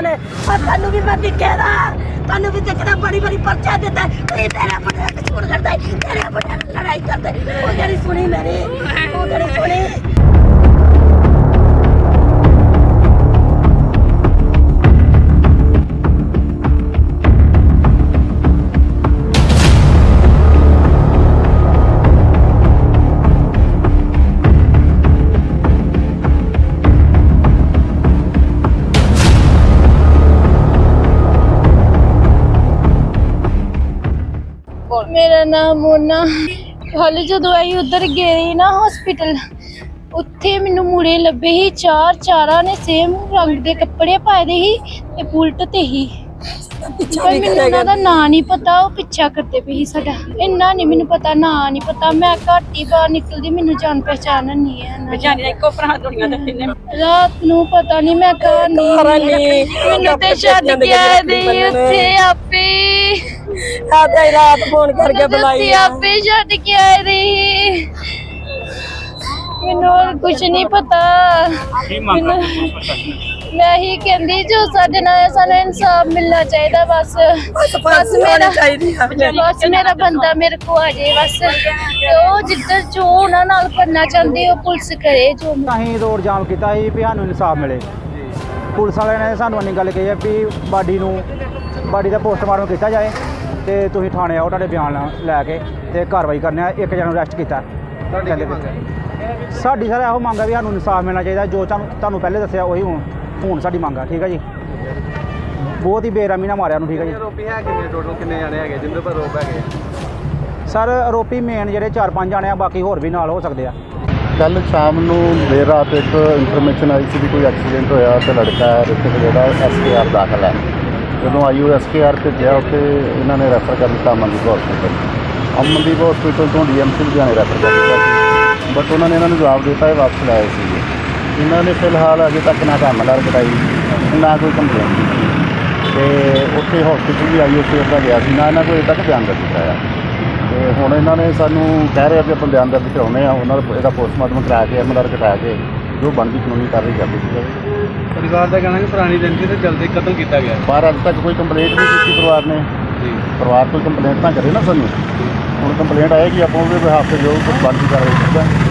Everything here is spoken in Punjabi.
ਨੇ। ਆ ਤੁਹਾਨੂੰ ਵੀ ਮੈਂ ਦਿਖੇਦਾ ਤੁਹਾਨੂੰ ਵੀ ਦਿਖਦਾ ਬੜੀ ਬੜੀ ਪਰਚਾ ਦਿੰਦਾ ਕੋਈ ਤੇਰਾ ਬੜਾ ਕਸੂਰ ਕਰਦਾ ਹੈ, ਤੇਰੇ ਬੜਾ ਲੜਾਈ ਕਰਦਾ ਹੈ। ਉਹ ਜਿਹੜੀ ਸੁਣੀ ਮੇਰੀ ਉਹ ਜਿਹੜੀ ਸੁਣੀ। ਮੇਰਾ ਨਾਮ ਮੋਨਾ। ਹਾਲੇ ਜਦੋਂ ਆਈ ਉਧਰ ਗਈ ਨਾ ਹਸਪੀਟਲ ਉੱਥੇ ਮੈਨੂੰ ਮੁੰਡੇ ਲੱਭੇ ਸੀ ਚਾਰ ਚਾਰਾਂ ਨੇ ਸੇਮ ਰੰਗ ਦੇ ਕੱਪੜੇ ਪਾਏ ਦੇ ਸੀ ਤੇ ਬੁਲਟ ਤੇ ਹੀ ਪਰ ਮੈਨੂੰ ਉਹਨਾਂ ਦਾ ਨਾਂ ਨਹੀਂ ਪਤਾ ਉਹ ਪਿੱਛਾ ਕਰਦੇ ਪਏ ਸੀ ਸਾਡਾ। ਇੰਨਾ ਨਹੀਂ ਮੈਨੂੰ ਪਤਾ ਨਾਂ ਨਹੀਂ ਪਤਾ। ਮੈਂ ਘੱਟ ਹੀ ਬਾਹਰ ਨਿਕਲਦੀ ਮੈਨੂੰ ਜਾਣ ਪਹਿਚਾਨ ਨਹੀਂ ਹੈ ਦੀ। ਜਾਨੀ ਦਾ ਇੱਕੋ ਭਰਾ ਦੁਨੀਆ ਦੇ ਤਿੰਨੇ ਰਾਤ ਨੂੰ ਪਤਾ ਨਹੀਂ ਮੈਂ ਘਰ ਨਹੀਂ ਨਹੀਂ। ਮੈਨੂੰ ਤੇ ਛੱਡ ਕੇ ਆਏ ਦੇ ਉੱਥੇ ਆਪੇ ਆ ਤੇ ਰਾਤ ਫੋਨ ਕਰਕੇ ਮੈਨੂੰ ਬੁਲਾਈ ਦੱਸੀ ਆਪੇ ਛੱਡ ਕੇ ਆਏ ਦੇ ਮੈਨੂੰ ਹੋਰ ਕੁਝ ਨਹੀਂ ਪਤਾ। ਕੀ ਮੰਗ ਮੈਨੂੰ- ਕਰਦੇ ਪੁਲਿਸ ਪ੍ਰਸ਼ਾਸਨ ਨੂੰ? ਮੈਂ ਹੀ ਕਹਿੰਦੀ ਜੋ ਸਾਡੇ ਨਾਲ ਹੈ, ਸਾਨੂੰ ਇਨਸਾਫ ਮਿਲਣਾ ਚਾਹੀਦਾ ਬਸ। ਬਸ ਫਾਂਸੀ ਹੋਣੀ ਚਾਹੀਦੀ ਆ। ਬਸ ਮੇਰਾ ਬੰਦਾ ਮੇਰੇ ਕੋ ਆ ਜਾਏ ਬਸ। ਤੇ ਉਹ ਜਿੱਦਾਂ ਜੋ ਉਹਨਾਂ ਨਾਲ ਕਰਨਾ ਚਾਹੁੰਦੇ ਉਹ ਪੁਲਿਸ ਕਰੇ ਜੋ ਅਸੀਂ ਰੋਡ ਜਾਮ ਕੀਤਾ ਸੀ ਵੀ ਸਾਨੂੰ ਇਨਸਾਫ ਮਿਲੇ। ਪੁਲਿਸ ਵਾਲਿਆਂ ਨੇ ਸਾਨੂੰ ਇੰਨੀ ਗੱਲ ਕਹੀ ਹੈ ਵੀ ਬਾਡੀ ਨੂੰ ਬਾਡੀ ਦਾ ਪੋਸਟਮਾਰਟਮ ਕੀਤਾ ਜਾਏ। ਤੇ ਤੁਸੀਂ ਥਾਣੇ ਆਓ ਤੁਹਾਡੇ ਬਿਆਨ ਲੈ- ਕੇ ਤੇ ਕਾਰਵਾਈ ਕਰਨੇ ਆ। ਇੱਕ ਜਣ ਨੂੰ ਅਰੈਸਟ ਕੀਤਾ। ਸਾਡੀ ਸਰ ਇਹੋ ਮੰਗ ਹੈ ਵੀ ਸਾਨੂੰ ਇਨਸਾਫ ਮਿਲਣਾ ਚਾਹੀਦਾ। ਜੋ ਤੁਹਾਨੂੰ ਪਹਿਲੇ ਦੱਸਿਆ ਉਹੀ ਹੁਣ ਹੁਣ ਸਾਡੀ ਮੰਗ ਆ ਠੀਕ ਹੈ ਜੀ? ਬਹੁਤ ਹੀ ਬੇਰਹਿਮੀ ਨਾਲ ਮਾਰਿਆ ਨੂੰ ਠੀਕ ਹੈ ਜੀ? ਆਰੋਪੀ ਹੈ ਕਿੰਨੇ? ਟੋਟਲ ਕਿੰਨੇ ਜਾਣੇ ਹੈਗੇ? ਜਿੰਦੇ ਪਰ ਰੋਪ ਹੈਗੇ ਸਰ ਆਰੋਪੀ ਮੇਨ ਜਿਹੜੇ 4-5 ਜਾਣੇ ਆ ਬਾਕੀ ਹੋਰ ਵੀ ਨਾਲ ਹੋ ਸਕਦੇ ਆ। ਕੱਲ ਸ਼ਾਮ ਨੂੰ ਦੇਰ ਰਾਤ ਇੱਕ ਇਨਫੋਰਮੇਸ਼ਨ ਆਈ ਸੀ ਵੀ ਕੋਈ ਐਕਸੀਡੈਂਟ ਹੋਇਆ ਤੇ ਲੜਕਾ ਹੈ ਕਿ ਜਿਹੜਾ ਐਸਕੇਆਰ ਦਾਖਲ ਹੈ। ਜਦੋਂ ਆਈਓ ਐਸਕੇਆਰ ਤੇ ਗਿਆ ਉੱਥੇ ਇਹਨਾਂ ਨੇ ਰੈਫਰ ਕਰ ਦਿੱਤਾ ਅਮਨਦੀਪ ਹਸਪੀਟਲ ਅਮਨਦੀਪ ਹਸਪੀਟਲ ਤੋਂ ਡੀਐਮਸੀ ਲੁਧਿਆਣੇ ਰੈਫਰ ਕਰ ਦਿੱਤਾ ਸੀ। ਬਟ ਉਹਨਾਂ ਨੇ ਇਹਨਾਂ ਨੂੰ ਜਵਾਬ ਦਿੱਤਾ, ਇਹ ਵਾਪਸ ਲਾਏ ਸੀ। ਇਹਨਾਂ ਨੇ ਫਿਲਹਾਲ ਅਜੇ ਤੱਕ ਨਾ ਤਾਂ ਐਮਐਲਆਰ ਕਟਾਈ ਨਾ ਕੋਈ ਕੰਪਲੇਂਟ ਕੀਤੀ। ਤੇ ਉੱਥੇ ਹਸਪੀਟਲ ਵੀ ਆਈਓ ਸੀ ਦਾ ਗਿਆ ਸੀ। ਨਾ ਇਹਨਾਂ ਕੋਈ ਅਜੇ ਤੱਕ ਬਿਆਨ ਦਰਜ ਕੀਤਾ ਆ। ਤੇ ਹੁਣ ਇਹਨਾਂ ਨੇ ਸਾਨੂੰ ਕਹਿ ਰਹੇ ਆ ਵੀ ਆਪਾਂ ਬਿਆਨ ਦਰਜ ਕਰਾਉਣੇ ਆ ਉਹਨਾਂ ਦਾ ਇਹਦਾ ਪੋਸਟਮਾਰਟਮ ਕਰਾ ਕੇ ਐਮਐਲਆਰ ਕਟਾ ਕੇ, ਜੋ ਬਣਦੀ ਕਾਨੂੰਨੀ ਕਾਰਵਾਈ ਕਰ ਸੀ ਪਰਿਵਾਰ ਦਾ ਕਹਿਣਾ ਕਿ ਪੁਰਾਣੀ ਰੰਜੀ ਤੇ ਜਲਦੀ ਕਤਲ ਕੀਤਾ ਗਿਆ। ਪਰ ਅੱਜ ਤੱਕ ਕੋਈ ਕੰਪਲੇਂਟ ਨਹੀਂ ਕੀਤੀ ਪਰਿਵਾਰ ਨੇ। ਜੀ। ਪਰਿਵਾਰ ਕੋਈ ਕੰਪਲੇਂਟ ਤਾਂ ਕਰੇ ਨਾ ਸਾਨੂੰ। ਹੁਣ ਕੰਪਲੇਂਟ ਆਏਗੀ ਆਪਾਂ ਉਹਦੇ ਬਿਹਾਫ ਤੇ ਜੋ ਕੁਝ ਬਣਦੀ ਕਾਰਵਾਈ ਕਰਾਂਗੇ